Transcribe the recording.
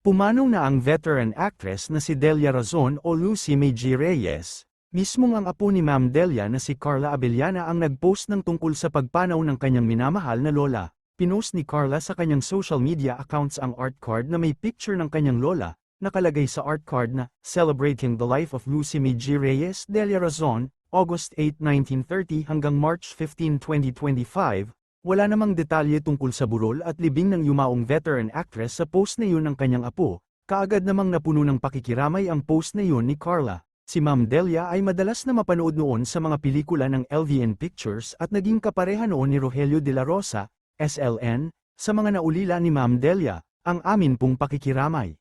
Pumanong na ang veteran actress na si Delia Razon o Lucy G. Reyes. Mismong ang apo ni Ma'am Delia na si Carla Abellana ang nag-post ng tungkol sa pagpanaw ng kanyang minamahal na lola. Pinost ni Carla sa kanyang social media accounts ang art card na may picture ng kanyang lola, nakalagay sa art card na, Celebrating the Life of Lucy G. Reyes Delia Razon, August 8, 1930 hanggang March 15, 2025, wala namang detalye tungkol sa burol at libing ng yumaong veteran actress sa post na yun ng kanyang apo, kaagad namang napuno ng pakikiramay ang post na yun ni Carla. Si Ma'am Delia ay madalas na mapanood noon sa mga pelikula ng LVN Pictures at naging kapareha noon ni Rogelio de la Rosa, SLN, sa mga naulila ni Ma'am Delia, ang amin pong pakikiramay.